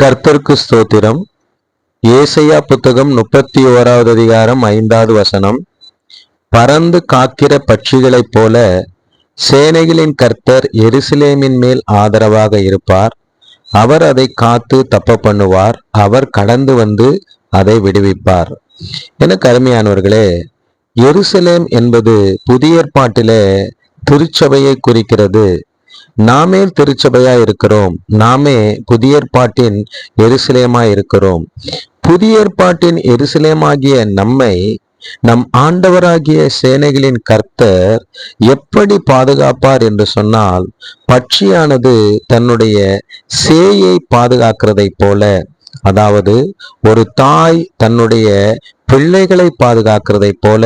கர்த்தருக்கு ஸ்தோத்திரம். ஏசையா புத்தகம் முப்பத்தி ஓராவது அதிகாரம் ஐந்தாவது வசனம். பறந்து காக்கிற பட்சிகளைப் போல சேனைகளின் கர்த்தர் எருசலேமின் மேல் ஆதரவாக இருப்பார். அவர் அதை காத்து தப்ப பண்ணுவார். அவர் கடந்து வந்து அதை விடுவிப்பார். என கருமையானவர்களே எருசலேம் என்பது புதிய ஏற்பாட்டிலே திருச்சபையை குறிக்கிறது. நாமே திருச்சபையா இருக்கிறோம் நாமே புதிய ஏற்பாட்டின் எருசலேமா இருக்கிறோம் புதிய ஏற்பாட்டின் எருசலேமாகிய நம்மை நம் ஆண்டவராகிய சேனைகளின் கர்த்தர் எப்படி பாதுகாப்பார் என்று சொன்னால் பட்சியானது தன்னுடைய சேயை பாதுகாக்கிறதைப் போல. அதாவது ஒரு தாய் தன்னுடைய பிள்ளைகளை பாதுகாக்கிறதை போல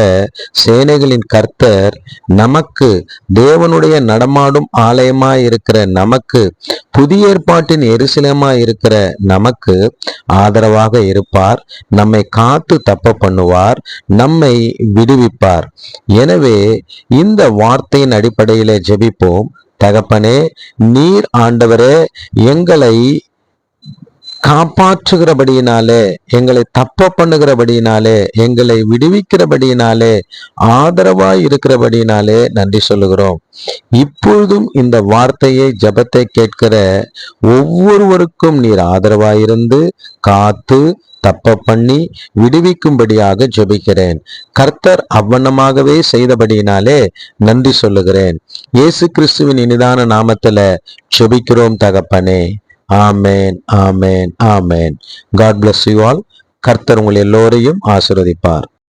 சேனைகளின் கர்த்தர் நமக்கு தேவனுடைய நடமாடும் ஆலயமாய் இருக்கிற நமக்கு புதிய ஏற்பாட்டின் எரிசிலமாய் இருக்கிற நமக்கு ஆதரவாக இருப்பார் நம்மை காத்து தப்ப பண்ணுவார் நம்மை விடுவிப்பார். எனவே இந்த வார்த்தையின் அடிப்படையிலே ஜெபிப்போம். தகப்பனே நீர் ஆண்டவரே எங்களை காப்பாற்றுகிறபடியினாலே எங்களை தப்ப பண்ணுகிறபடியினாலே எங்களை விடுவிக்கிறபடியினாலே ஆதரவாய் இருக்கிறபடியினாலே நன்றி சொல்லுகிறோம். இப்பொழுதும் இந்த வார்த்தையை ஜபத்தை கேட்கிற ஒவ்வொருவருக்கும் நீர் ஆதரவாயிருந்து காத்து தப்ப பண்ணி விடுவிக்கும்படியாக ஜெபிக்கிறேன். கர்த்தர் அவ்வண்ணமாகவே செய்தபடியினாலே நன்றி சொல்லுகிறேன். இயேசு கிறிஸ்துவின் இனிதான நாமத்துல ஜெபிக்கிறோம் தகப்பனே. ஆமேன் ஆமேன் ஆமேன். காட் பிளஸ் யூ ஆல் கர்த்தர் உங்கள் எல்லோரையும் ஆசிர்வதிப்பார்.